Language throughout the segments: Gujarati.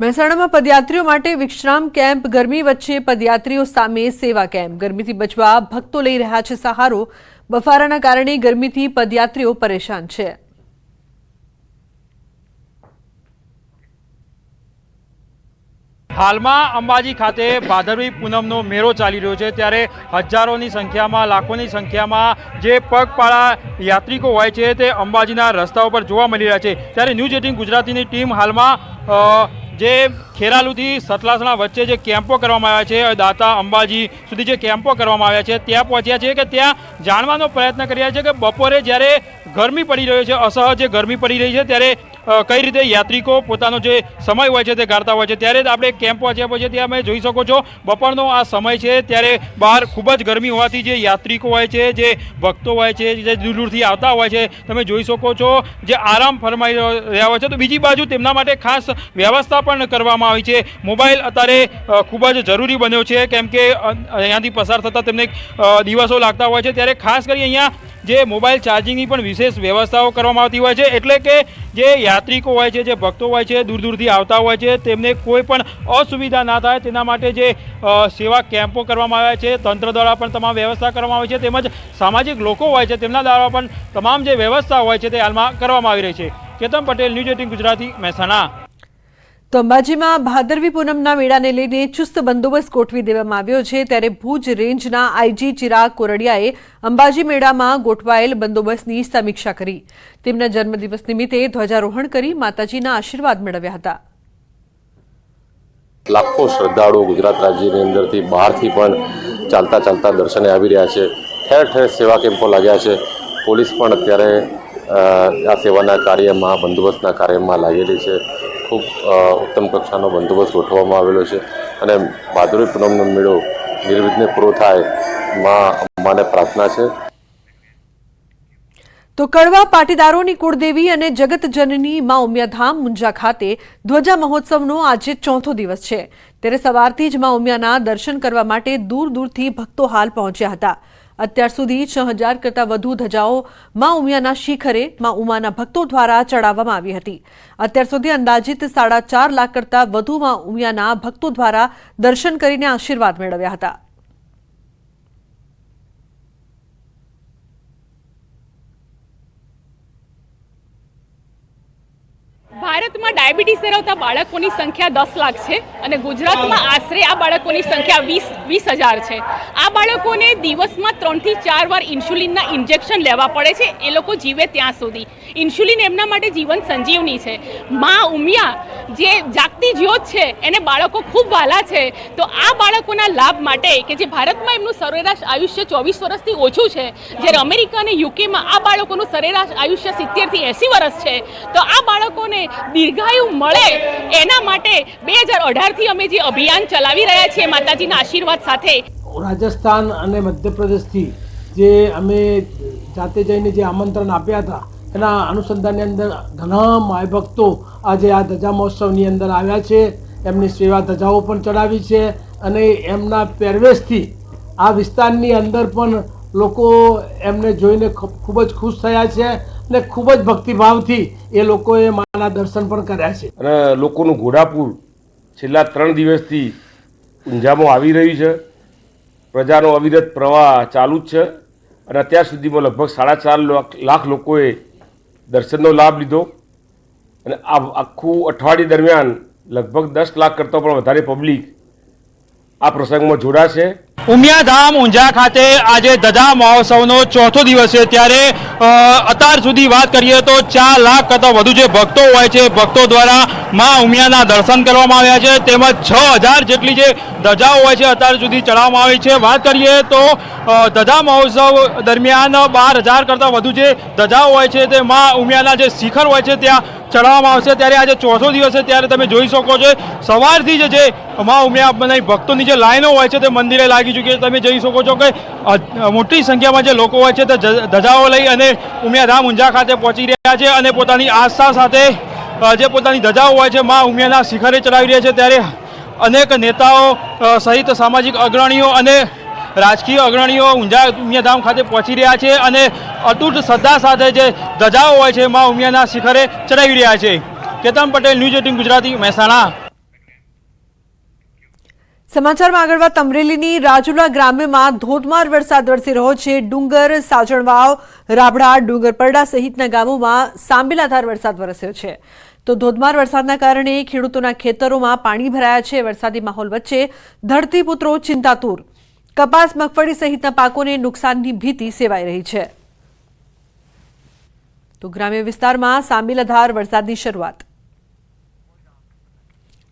મહેસાણામાં પદયાત્રીઓ માટે વિશ્રામ કેમ્પ, ગરમી વચ્ચે પદયાત્રીઓ સામે સેવા કેમ્પ. ગરમીથી બચવા ભક્તો લઈ રહ્યા છે સહારો. બફારાના કારણે ગરમીથી પદયાત્રીઓ પરેશાન છે. હાલમાં અંબાજી ખાતે ભાદરવી પૂનમનો મેળો ચાલી રહ્યો છે, ત્યારે હજારોની સંખ્યામાં, લાખોની સંખ્યામાં જે પગપાળા યાત્રિકો હોય છે, તે અંબાજીના રસ્તાઓ પર જોવા મળી રહ્યા છે. ત્યારે ન્યૂઝ એટીન ગુજરાતીની ટીમ હાલમાં અ, જે ખેરાલુથી સતલાસણા વચ્ચે જે કેમ્પો કરવામાં આવ્યા છે, દાતા અંબાજી સુધી જે કેમ્પો કરવામાં આવ્યા છે, ત્યાં પહોંચ્યા છે કે ત્યાં જાણવાનો પ્રયત્ન કર્યા છે કે બપોરે જ્યારે ગરમી પડી રહ્યો છે, અસહજ જે ગરમી પડી રહી છે, ત્યારે કઈ રીતે યાત્રિકો પોતાનો જે સમય હોય છે તે કાઢતા હોય છે, ત્યારે આપણે કેમ્પ પહોંચ્યા પછી ત્યાં અમે જોઈ શકો છો, બપોરનો આ સમય છે, ત્યારે બહાર ખૂબ જ ગરમી હોવાથી જે યાત્રિકો હોય છે, જે ભક્તો હોય છે, જે દૂર દૂરથી આવતા હોય છે, તમે જોઈ શકો છો, જે આરામ ફરમાઈ રહ્યા હોય છે, તો બીજી બાજુ તેમના માટે ખાસ વ્યવસ્થા પણ કરવામાં આવી છે. મોબાઈલ અત્યારે ખૂબ જ જરૂરી બન્યો છે, કેમ કે અહીંયાથી પસાર થતાં તેમને દિવસો લાગતા હોય છે. ત્યારે ખાસ કરી અહીંયા જે મોબાઈલ ચાર્જિંગની પણ વિશેષ વ્યવસ્થાઓ કરવામાં આવતી હોય છે. એટલે કે જે યાત્રિકો હોય છે, જે ભક્તો હોય છે, દૂર દૂરથી આવતા હોય છે, તેમને કોઈ પણ અસુવિધા ના થાય. તેના માટે જે સેવા કેમ્પો કરવામાં આવ્યા છે, તંત્ર દ્વારા પણ તમામ વ્યવસ્થા કરવામાં આવી છે. તેમજ સામાજિક લોકો હોય છે, તેમના દ્વારા પણ તમામ જે વ્યવસ્થા હોય છે, તે હાલમાં કરવામાં આવી રહી છે. Ketan Patel, news eighteen Gujarati, Mehsana. તો અંબાજીમાં ભાદરવી પૂનમના મેળાને લઈને ચુસ્ત બંદોબસ્ત ગોઠવી દેવામાં આવ્યો છે. ત્યારે ભુજ રેન્જના આઈજી ચિરાગ કોરડિયાએ અંબાજી મેળામાં ગોઠવાયેલ બંદોબસ્તની સમીક્ષા કરી. તેમના જન્મદિવસ નિમિત્તે ધ્વજારોહણ કરી માતાજીના આશીર્વાદ મેળવ્યા હતા. લાખો શ્રદ્ધાળુઓ ગુજરાત રાજ્યની અંદરથી બહારથી પણ ચાલતા ચાલતા દર્શને આવી રહ્યા છે. ઠેર ઠેર સેવા કેમ્પો લાગ્યા છે. પોલીસ પણ અત્યારે આ સેવાના કાર્યમાં, બંદોબસ્તના કાર્યમાં લાગેલી છે. ખૂબ ઉત્તમ કક્ષાનો બંદોબસ્ત ગોઠવવામાં આવેલો છે અને ભાદરવી પૂનમનો મેળો નિર્વિઘ્ને પૂરો થાયમાં અંબાને પ્રાર્થના છે. તો કડવા પાટીદારોની કુળદેવી અને જગતજનની માં ઉમિયાધામ મુંજા ખાતે ધ્વજા મહોત્સવનો આજે ચોથો દિવસ છે. ત્યારે સવારથી જ મા ઉમિયાના દર્શન કરવા માટે દૂર દૂરથી ભક્તો હાલ પહોંચ્યા હતા. અત્યાર સુધી છ હજાર કરતાં વધુ ધજાઓ માં ઉમિયાના શિખરે મા ઉમાના ભક્તો દ્વારા ચડાવવામાં આવી હતી. અત્યાર સુધી અંદાજિત સાડા ચાર લાખ કરતાં વધુ માં ઉમિયાના ભક્તો દ્વારા દર્શન કરીને આશીર્વાદ મેળવ્યા હતા. ભારતમાં ડાયાબિટીસ ધરાવતા બાળકોની સંખ્યા દસ લાખ છે અને ગુજરાતમાં આશરે આ બાળકોની સંખ્યા વીસ વીસ હજાર છે. આ બાળકોને દિવસમાં ત્રણથી ચાર વાર ઇન્સ્યુલિનના ઇન્જેક્શન લેવા પડે છે. એ લોકો જીવે ત્યાં સુધી. ઇન્સ્યુલિન એમના માટે જીવન સંજીવની છે. મા ઉમિયા જે જાગતી જ્યોત છે એને બાળકો ખૂબ વાલા છે. તો આ બાળકોના લાભ માટે કે જે ભારતમાં એમનું સરેરાશ આયુષ્ય ચોવીસ વર્ષથી ઓછું છે જ્યારે અમેરિકા અને યુકેમાં આ બાળકોનું સરેરાશ આયુષ્ય સિત્તેરથી એંસી વર્ષ છે તો આ બાળકોને દીર્ઘાયુ મળે. એના માટે બે હજાર અઢારથી અમે જે અભિયાન ચલાવી રહ્યા છીએ માતાજીના આશીર્વાદ સાથે. રાજસ્થાન અને મધ્યપ્રદેશથી જે અમે જાતે જઈને જે આમંત્રણ આપ્યા હતા, એના અનુસંધાનની અંદર ઘણા માય ભક્તો આજે આ ધજા મહોત્સવની અંદર આવ્યા છે. એમની સેવા ધજાઓ પણ ચડાવી છે અને એમના પહેરવેશથી આ વિસ્તારની અંદર પણ લોકો એમને જોઈને ખૂબ જ ખુશ થયા છે અને ખૂબ જ ભક્તિભાવથી એ લોકોએ માના દર્શન પણ કર્યા છે. અને લોકોનું ઘોડાપુર છેલ્લા ત્રણ દિવસથી ઊંઝામાં આવી રહ્યું છે. પ્રજાનો અવિરત પ્રવાહ ચાલુ જ છે અને અત્યાર સુધીમાં લગભગ સાડા ચાર લાખ લોકોએ દર્શનનો લાભ લીધો. અને આ આખું અઠવાડિયે દરમિયાન લગભગ દસ લાખ કરતાં પણ વધારે પબ્લિક આ પ્રસંગમાં જોડાશે. ઉમિયાધામ ઊંઝા ખાતે આજે ધજા મહોત્સવનો ચોથો દિવસ છે. ત્યારે અત્યાર સુધી વાત કરીએ તો ચાર લાખ કરતાં વધુ જે ભક્તો હોય છે, ભક્તો દ્વારા મા ઉમિયાના દર્શન કરવામાં આવ્યા છે. તેમજ છ હજાર જેટલી જે ધજાઓ હોય છે અત્યાર સુધી ચડાવવામાં આવી છે. વાત કરીએ તો ધજા મહોત્સવ દરમિયાન બાર હજાર કરતાં વધુ જે ધજાઓ હોય છે તે માં ઉમિયાના જે શિખર હોય છે, ત્યાં ચડાવવામાં આવશે ત્યારે આજે ચોથો દિવસ છે, ત્યારે તમે જોઈ શકો છો, સવારથી જ જે મા ઉમિયા બનાવી ભક્તોની જે લાઈનો હોય છે તે મંદિરે લાગી ચૂકી છે. તમે જોઈ શકો છો કે મોટી સંખ્યામાં જે લોકો હોય છે તે ધજાઓ લઈ અને ઉમિયાધામ ઊંઝા ખાતે પહોંચી રહ્યા છે અને પોતાની આસ્થા સાથે જે પોતાની ધજાઓ હોય છે, મા ઉમિયાના શિખરે ચડાવી રહ્યા છે. ત્યારે અનેક નેતાઓ સહિત સામાજિક અગ્રણીઓ અને રાજકીય અગ્રણીઓ ઊંઝા ઉમિયાધામ ખાતે પહોંચી રહ્યા છે અને અતૂટ શ્રદ્ધા સાથે જે ધજાઓ હોય છે મા ઉમિયાના શિખરે ચડાવી રહ્યા છે. Ketan Patel, news eighteen Gujarati, Mehsana. સમાચારમાં આગળ વાત અમરેલીની રાજુલા ગ્રામ્યમાં ધોધમાર વરસાદ વરસી રહ્યો છે. ડુંગર, સાજણવાવ, રાબડા ડુંગરપરડા સહિતના ગામોમાં સાંબેલાધાર વરસાદ વરસ્યો છે. તો ધોધમાર વરસાદના કારણે ખેડૂતોના ખેતરોમાં પાણી ભરાયા છે. વરસાદી માહોલ વચ્ચે ધરતીપુત્રો ચિંતાતુર કપાસ મગફળી સહિતના પાકોને નુકસાનની ભીતિ સેવાઈ રહી છે. તો ગ્રામ્ય વિસ્તારમાં સાંબેલાધાર વરસાદની શરૂઆત.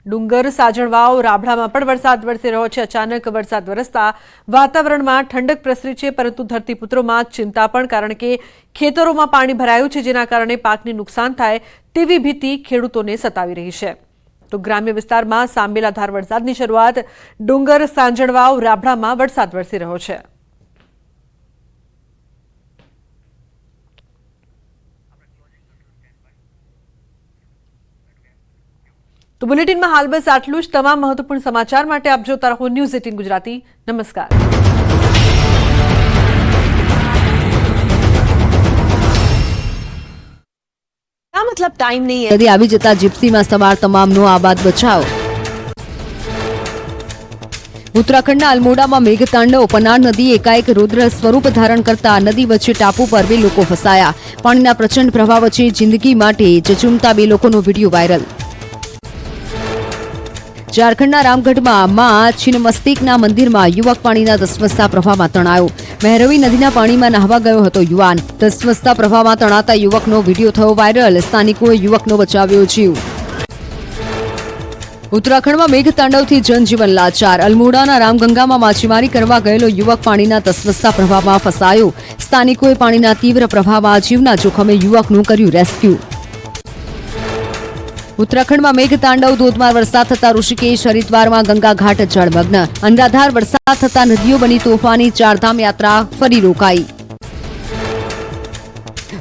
ડુંગર, સાજણવાવ, રાબડામાં પણ વરસાદ વરસી રહ્યો છે. અચાનક વરસાદ વરસતા વાતાવરણમાં ઠંડક પ્રસરી છે, પરંતુ ધરતીપુત્રોમાં ચિંતા પણ, કારણ કે ખેતરોમાં પાણી ભરાયું છે, જેના કારણે પાકને નુકસાન થાય તેવી ભીતિ ખેડૂતોને સતાવી રહી છે. તો ગ્રામ્ય વિસ્તારમાં સાંબેલાધાર વરસાદની શરૂઆત, ડુંગર, સાંજણવાવ, રાબડામાં વરસાદ વરસી રહ્યો છે. તો બુલેટિનમાં હાલ બસ આટલું જ. તમામ મહત્વપૂર્ણ સમાચાર માટે આપ જોતા રહો ન્યૂઝ એટીન ગુજરાતી. નમસ્કાર. ટાઈમ નહીં નદી આવી જતા જીપ્સીમાં સવાર તમામનો આબાદ બચાવ. ઉત્તરાખંડના અલમોડામાં મેઘતાંડવ. પનાર નદી એકાએક રુદ્ર સ્વરૂપ ધારણ કરતા નદી વચ્ચે ટાપુ પર બે લોકો ફસાયા. પાણીના પ્રચંડ પ્રભાવ વચ્ચે જિંદગી માટે જજુમતા બે લોકોનો વીડિયો વાયરલ. ઝારખંડના રામગઢમાં માં છિન્નમસ્તિકના મંદિરમાં યુવક પાણીના ધસમસતા પ્રવાહમાં તણાયો મહેરવી નદીના પાણીમાં નહાવા ગયો હતો યુવાન. ધસમસતા પ્રવાહમાં તણાતા યુવકનો વીડિયો થયો વાયરલ. સ્થાનિકોએ યુવકનો બચાવ્યો જીવ. ઉત્તરાખંડમાં મેઘતાંડવથી જનજીવન લાચાર. અલમોડાના રામગંગામાં માછીમારી કરવા ગયેલો યુવક પાણીના તસવસતા પ્રવાહમાં ફસાયો. સ્થાનિકોએ પાણીના તીવ્ર પ્રવાહમાં જીવના જોખમે યુવકનું કર્યું રેસ્ક્યુ. ઉત્તરાખંડમાં મેઘતાંડવ, ધોધમાર વરસાદ થતા ઋષિકેશ, હરિદ્વારમાં ગંગા જળમગ્ન. અંધાધાર વરસાદ થતા નદીઓ બની તોફાની, ચારધામ યાત્રા ફરી રોકાઈ.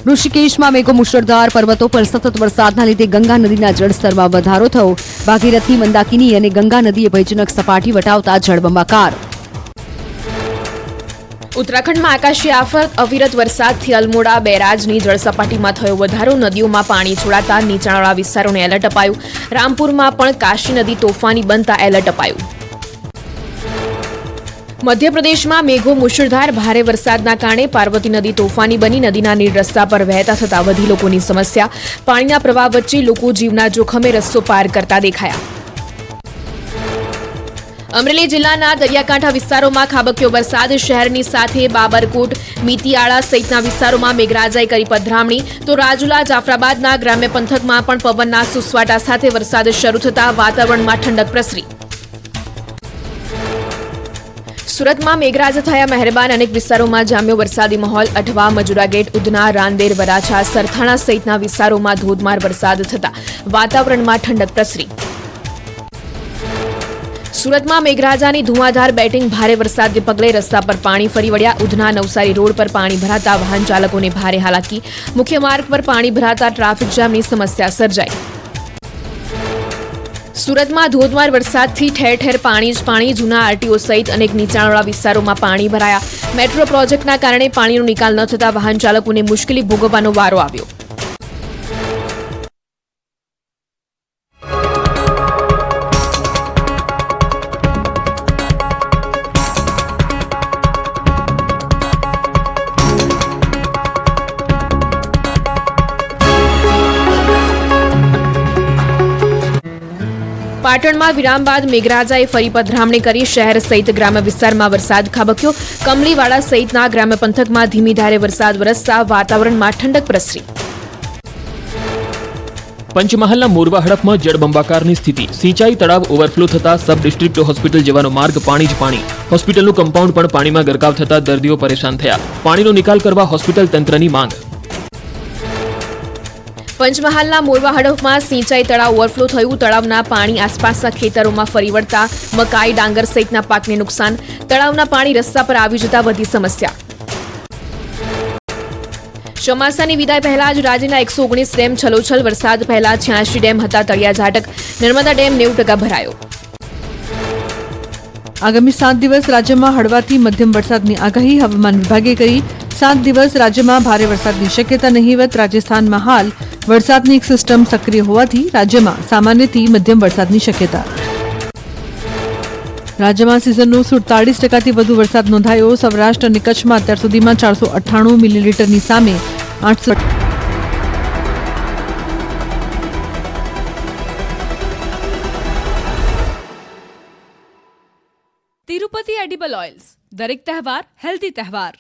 ઋષિકેશમાં મેઘો મુશળધાર પર્વતો પર સતત વરસાદના લીધે ગંગા નદીના જળસ્તરમાં વધારો થયો. ભાગીરથી મંદાકિની અને ગંગા નદીએ ભયજનક સપાટી વટાવતા જળબંબાકાર. ઉત્તરાખંડમાં આકાશી આફત, અવિરત વરસાદથી અલમોડા, બેરાજની જળસપાટીમાં થયો વધારો, નદીઓમાં પાણી છોડાતા નીચાણવાળા વિસ્તારોને એલર્ટ અપાયું. રામપુરમાં પણ કાશી નદી તોફાની બનતા એલર્ટ અપાયું. મધ્યપ્રદેશમાં મેઘો મુશળધાર, ભારે વરસાદના કારણે પાર્વતી નદી તોફાની બની. નદીના નીર રસ્તા પર વહેતા થતા વધી લોકોની સમસ્યા. પાણીના પ્રવાહ વચ્ચે લોકો જીવના જોખમે રસ્તો પાર કરતા દેખાયા. અમરેલી જિલ્લાના દરિયાકાંઠા વિસ્તારોમાં ખાબક્યો વરસાદ, શહેરની સાથે બાબરકોટ, મીતીયાળા સહિતના વિસ્તારોમાં મેઘરાજાએ કરી પધરામણી. તો રાજુલા, જાફરાબાદના ગ્રામ્ય પંથકમાં પણ પવનના સુસવાટા સાથે વરસાદ શરૂ થતા વાતાવરણમાં ઠંડક પ્રસરી. સુરતમાં મેઘરાજ થયા મહેરબાન. અનેક વિસ્તારોમાં જામ્યો વરસાદી માહોલ. અઠવા, મજુરા ગેટ, ઉધના, રાંદેર, વરાછા, સરથાણા સહિતના વિસ્તારોમાં ધોધમાર વરસાદ થતા વાતાવરણમાં ઠંડક પ્રસરી. સુરતમાં મેઘરાજાની ધુઆધાર બેટિંગ ભારે વરસાદને પગલે રસ્તા પર પાણી ફરી વળ્યા. ઉધના નવસારી રોડ પર પાણી ભરાતા વાહન ચાલકોને ભારે હાલાકી. મુખ્ય માર્ગ પર પાણી ભરાતા ટ્રાફિક જામની સમસ્યા સર્જાઈ. સુરતમાં ધોધમાર વરસાદથી ઠેર ઠેર પાણી જ પાણી, જૂના આરટીઓ સહિત અનેક નીચાણવાળા વિસ્તારોમાં પાણી ભરાયા. મેટ્રો પ્રોજેક્ટના કારણે પાણીનો નિકાલ ન થતા વાહન ચાલકોને મુશ્કેલી ભોગવવાનો વારો આવ્યો. પાટણમાં વિરામ બાદ મેઘરાજાએ ફરી પધરામણી કરી શહેર સહિત ગ્રામ્ય વિસ્તારમાં વરસાદ ખાબક્યો. કમલીવાડા સહિતના ગ્રામ્ય પંથકમાં ધીમી ધારે વરસાદ વરસતા વાતાવરણમાં ઠંડક પ્રસરી. પંચમહાલના મોરવા હડપમાં જળબંબાકારની સ્થિતિ. સિંચાઈ તળાવ ઓવરફ્લો થતા સબ ડિસ્ટ્રિક્ટ હોસ્પિટલ જવાનો માર્ગ પાણી જ પાણી. હોસ્પિટલનું કમ્પાઉન્ડ પણ પાણીમાં ગરકાવ થતા દર્દીઓ પરેશાન થયા. પાણીનો નિકાલ કરવા હોસ્પિટલ તંત્રની માંગ. પંચમહાલના મોરવા હડફમાં સિંચાઈ તળાવ ઓવરફ્લો થયું. તળાવના પાણી આસપાસના ખેતરોમાં ફરી વળતા મકાઈ, ડાંગર સહિતના પાકને નુકસાન. તળાવના પાણી રસ્તા પર આવી જતા વધી સમસ્યા. ચોમાસાની વિદાય પહેલા જ રાજ્યના એકસો ઓગણીસ ડેમ છલોછલ વરસાદ પહેલા છ્યાસી ડેમ હતા. તળિયા ઝાટક, નર્મદા ડેમ નેવું ટકા ભરાયો. આગામી સાત દિવસ રાજ્યમાં હળવાથી મધ્યમ વરસાદની આગાહી હવામાન વિભાગે કરી. સાત દિવસ રાજ્યમાં ભારે વરસાદની શક્યતા નહીવત. રાજસ્થાનમાં હાલ વરસાદની એક સિસ્ટમ સક્રિય હોવાથી રાજ્યમાં સામાન્યથી મધ્યમ વરસાદની શક્યતા. રાજ્યમાં સિઝનનો સુડતાળીસ ટકાથી વધુ વરસાદ નોંધાયો. સૌરાષ્ટ્ર અને કચ્છમાં અત્યાર સુધીમાં ચારસો અઠ્ઠાણું મિલીલીટરની સામે આઠસો તિરુપતિ એડિબલ ઓઇલ્સ, દરેક તહેવાર, હેલ્ધી તહેવાર.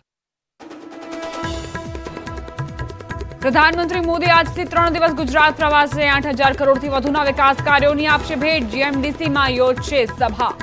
પ્રધાનમંત્રી મોદી આજથી ત્રણ દિવસ ગુજરાત પ્રવાસે આઠ હજાર કરોડથી વધુના વિકાસ કાર્યોની આપશે ભેટ. જીએમડીસીમાં યોજશે સભા.